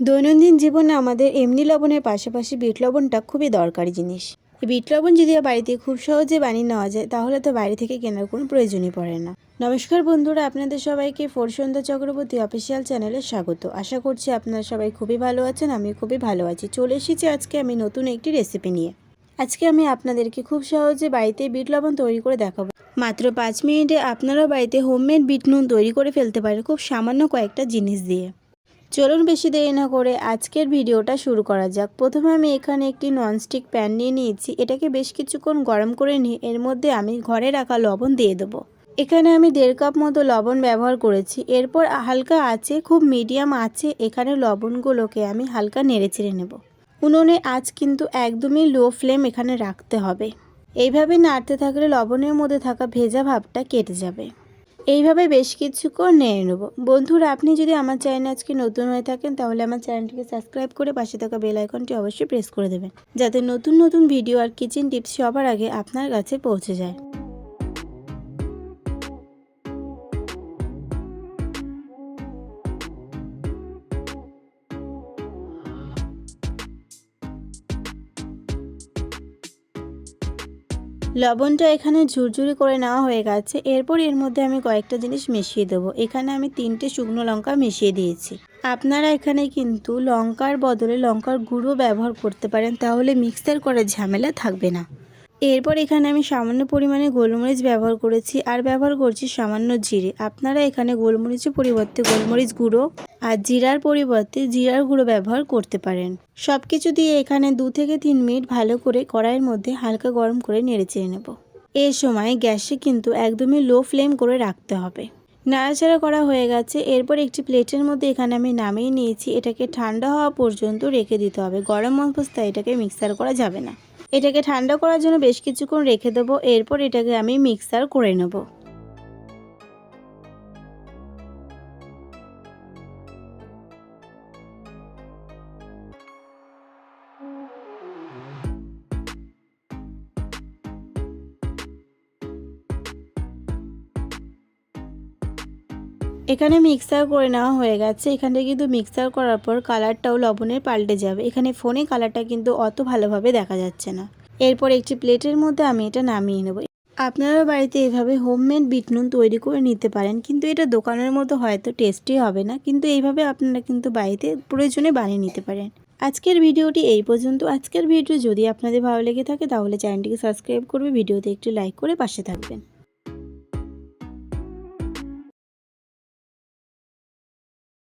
দৈনন্দিন জীবনে আমাদের এমনি লবণের পাশাপাশি বিট লবণটা খুবই দরকারি জিনিস। বিট লবণ যদি বাড়িতে খুব সহজে বানিয়ে নেওয়া যায়, তাহলে তো বাইরে থেকে কেনার কোনো প্রয়োজনই পড়ে না। নমস্কার বন্ধুরা, আপনাদের সবাইকে ফোরসন্ধ্যা চক্রবর্তী অফিসিয়াল চ্যানেলে স্বাগত। আশা করছি আপনারা সবাই খুবই ভালো আছেন আমি খুবই ভালো আছি। চলে এসেছি আজকে আমি নতুন একটি রেসিপি নিয়ে। আজকে আমি আপনাদেরকে খুব সহজে বাড়িতে বিট লবণ তৈরি করে দেখাবো। মাত্র পাঁচ মিনিটে আপনারাও বাড়িতে হোমমেড বিট নুন তৈরি করে ফেলতে পারেন, খুব সামান্য কয়েকটা জিনিস দিয়ে। চলুন বেশি দেরি না করে আজকের ভিডিওটা শুরু করা যাক। প্রথমে আমি এখানে একটি ননস্টিক প্যান নিয়ে নিয়েছি। এটাকে বেশ কিছুক্ষণ গরম করে নিয়ে এর মধ্যে আমি ঘরে রাখা লবণ দিয়ে দেবো। এখানে আমি দেড় কাপ মতো লবণ ব্যবহার করেছি। এরপর হালকা আছে খুব মিডিয়াম আছে এখানে লবণগুলোকে আমি হালকা নেড়ে চেড়ে নেব। উনুনে আজ কিন্তু একদমই লো ফ্লেম এখানে রাখতে হবে। এইভাবে নাড়তে থাকলে লবণের মধ্যে থাকা ভেজা ভাবটা কেটে যাবে। এইভাবে বেশ কিছুক্ষণ নিয়ে নেব। বন্ধুরা, আপনি যদি আমার চ্যানেল আজকে নতুন হয়ে থাকেন, তাহলে আমার চ্যানেলটিকে সাবস্ক্রাইব করে পাশে থাকা বেল আইকনটি অবশ্যই প্রেস করে দেবেন, যাতে নতুন নতুন ভিডিও আর কিচেন টিপস সবার আগে আপনার কাছে পৌঁছে যায়। লবণটা এখানে ঝুরঝুরি করে নেওয়া হয়ে গেছে। এরপর এর মধ্যে আমি কয়েকটা জিনিস মিশিয়ে দেবো। এখানে আমি তিনটে শুকনো লঙ্কা মিশিয়ে দিয়েছি। আপনারা এখানে কিন্তু লঙ্কার বদলে লঙ্কার গুঁড়ো ব্যবহার করতে পারেন, তাহলে মিক্সার করার ঝামেলা থাকবে না। এরপর এখানে আমি সামান্য পরিমাণে গোলমরিচ ব্যবহার করেছি আর ব্যবহার করছি সামান্য জিরে। আপনারা এখানে গোলমরিচের পরিবর্তে গোলমরিচ গুঁড়ো আর জিরার পরিবর্তে জিরার গুঁড়ো ব্যবহার করতে পারেন। সব কিছু দিয়ে এখানে দু থেকে তিন মিনিট ভালো করে কড়াইয়ের মধ্যে হালকা গরম করে নেড়ে চেড়ে নেব। এই সময় গ্যাসে কিন্তু একদমই লো ফ্লেম করে রাখতে হবে। নাড়াচাড়া করা হয়ে গেছে। এরপর একটি প্লেটের মধ্যে এখানে আমি নামিয়ে নিয়েছি। এটাকে ঠান্ডা হওয়া পর্যন্ত রেখে দিতে হবে। গরম অবস্থায় এটাকে মিক্সার করা যাবে না। এটাকে ঠান্ডা করার জন্য বেশ কিছুক্ষণ রেখে দেবো। এরপর এটাকে আমি মিক্সার করে নেব। এখানে মিক্সার করে নেওয়া হয়ে গেছে। এখানে কিন্তু মিক্সার করার পর কালারটাও লবণের পাল্টে যাবে। এখানে ফোনে কালারটা কিন্তু অত ভালোভাবে দেখা যাচ্ছে না। এরপর একটি প্লেটের মধ্যে আমি এটা নামিয়ে নেব। আপনারা বাড়িতে এভাবে হোমমেড বিট নুন তৈরি করে নিতে পারেন, কিন্তু এটা দোকানের মতো হয়তো টেস্টি হবে না, কিন্তু এইভাবে আপনারা কিন্তু বাড়িতে প্রয়োজনে বানিয়ে নিতে পারেন। আজকের ভিডিওটি এই পর্যন্ত। আজকের ভিডিও যদি আপনাদের ভালো লেগে থাকে, তাহলে চ্যানেলটিকে সাবস্ক্রাইব করবে, ভিডিওতে একটি লাইক করে পাশে থাকবেন।